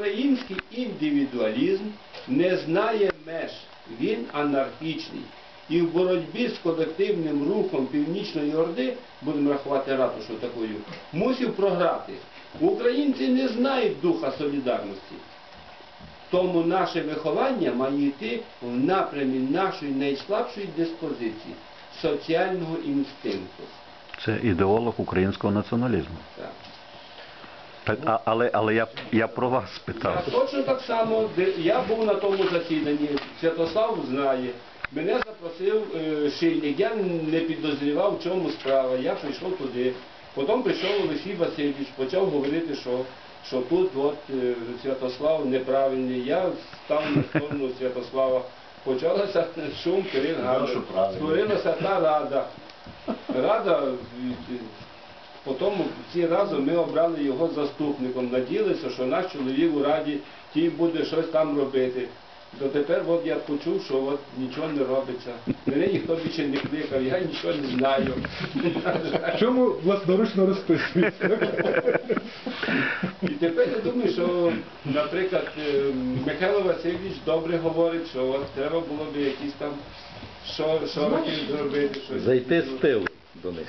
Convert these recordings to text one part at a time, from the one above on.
Український індивідуалізм не знає меж, він анархічний. І в боротьбі з колективним рухом Північної Орди, будемо рахувати ратушу такою, мусив програти. Українці не знають духа солідарності. Тому наше виховання має йти в напрямі нашої найслабшої диспозиції соціального інстинкту. Це ідеолог українського націоналізму. Так. А, але але я, я про вас Я точно так само, де- я був на тому засіданні, Святослав знає. Мене запросив е, Шильник, я не підозрівав, в чому справа. Я прийшов туди. Потім прийшов Олексій Васильович, почав говорити, що, що тут от, е, Святослав неправильний. Я став на сторону Святослава. Почалася шум Кирил Гавриш. Створилася та рада. Рада, Потім всі разом ми обрали його заступником. Надіялися, що наш чоловік у раді ті буде щось там робити. Дотепер от я почув, що от нічого не робиться. Мене ніхто більше не кликав, я нічого не знаю. Чому власноручно розписується? І тепер я думаю, що, наприклад, е, Михайло Васильович добре говорить, що от треба було б якісь там що, що зробити. Щось. Зайти з тилу до них.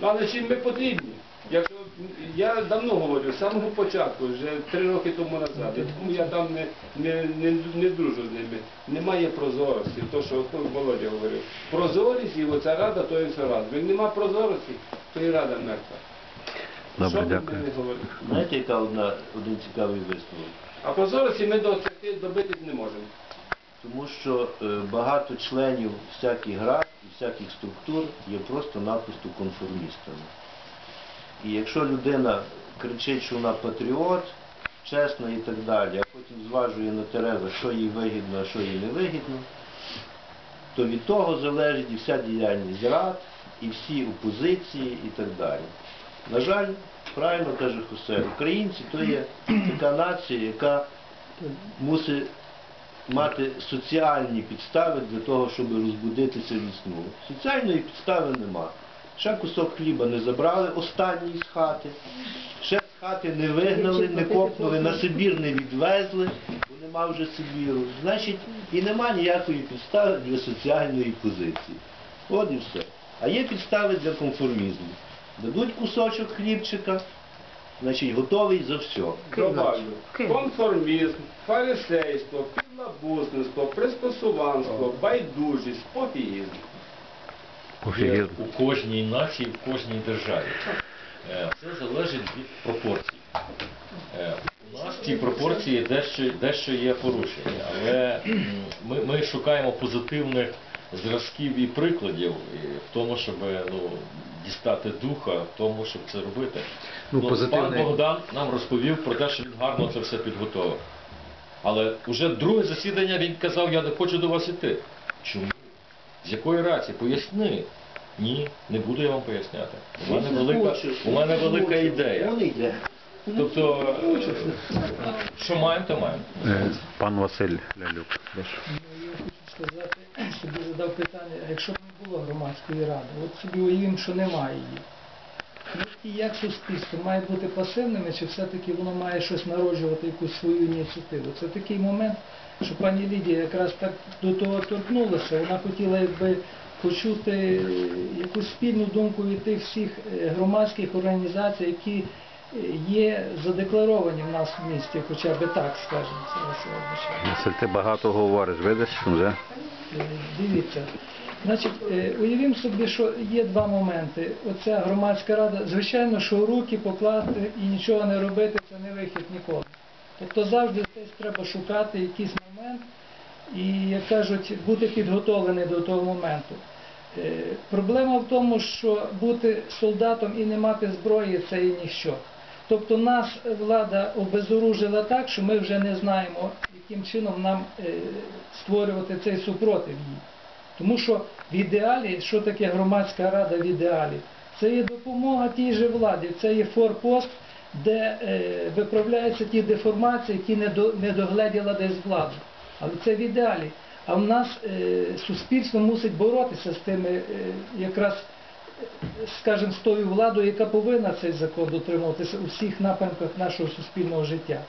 Ну, але чим ми потрібні? Якщо я давно говорю, з самого початку, вже три роки тому назад, і тому я там не, не, не, не дружу з ними. Немає прозорості, то, що Володя говорив. Прозорість і оця рада, то і все рада. Як нема прозорості, то і рада мертва. Добре, дякую. Знаєте, яка одна, один цікавий висновок? А прозорості ми досягти добитись не можемо. Тому що е, багато членів всяких рад всяких структур є просто-напросто конформістами. І якщо людина кричить, що вона патріот, чесна і так далі, а потім зважує на Тереза, що їй вигідно, а що їй не вигідно, то від того залежить і вся діяльність рад, і всі опозиції і так далі. На жаль, правильно каже Хосе, українці то є така нація, яка мусить мати соціальні підстави для того, щоб розбудитися від сну. Соціальної підстави нема. Ще кусок хліба не забрали останній з хати, ще з хати не вигнали, не копнули, на Сибір не відвезли, бо нема вже Сибіру. Значить, і нема ніякої підстави для соціальної позиції. От і все. А є підстави для конформізму. Дадуть кусочок хлібчика, значить готовий за все. Добавлю. Конформізм, фарисейство, підлабузництво, пристосуванство, байдужість, пофігізм. Пофігізм. у кожній нації, в кожній державі. Е, Це залежить від пропорцій. Е, У нас ці пропорції дещо, дещо є порушені, але ми, ми шукаємо позитивних зразків і прикладів в тому, щоб ну, дістати духа, в тому, щоб це робити. Ну, Пан Богдан нам розповів про те, що він гарно це все підготовив. Але вже друге засідання він казав, я не хочу до вас іти. Чому? З якої рації? Поясни. Ні, не буду я вам поясняти. У мене велика, у мене велика ідея. Тобто, що маємо, то маємо. Е, Пан Василь Лялюк. Я хочу сказати, собі задав питання, а якщо б не було громадської ради, от собі уявимо, що немає її. Як суспільство має бути пасивними, чи все-таки воно має щось народжувати, якусь свою ініціативу? Це такий момент, що пані Лідія якраз так до того торкнулася, вона хотіла якби почути якусь спільну думку від тих всіх е, громадських організацій, які е, є задекларовані в нас в місті, хоча б так скажемо, це. Ти багато говориш, видиш, вже Е, Дивіться, значить, е, уявімо собі, що є два моменти. Оця громадська рада, звичайно, що руки покласти і нічого не робити це не вихід ніколи. Тобто завжди десь треба шукати якийсь момент і, як кажуть, бути підготовлений до того моменту. Е, Проблема в тому, що бути солдатом і не мати зброї це і ніщо. Тобто нас влада обезоружила так, що ми вже не знаємо, яким чином нам е, створювати цей супротив їй. Тому що в ідеалі, що таке громадська рада в ідеалі? Це є допомога тій же владі, це є форпост, де е, виправляються ті деформації, які не, до, не догледіла десь влада. Але це в ідеалі. А в нас е, суспільство мусить боротися з тими е, якраз скажімо, з тою владою, яка повинна цей закон дотримуватися у всіх напрямках нашого суспільного життя.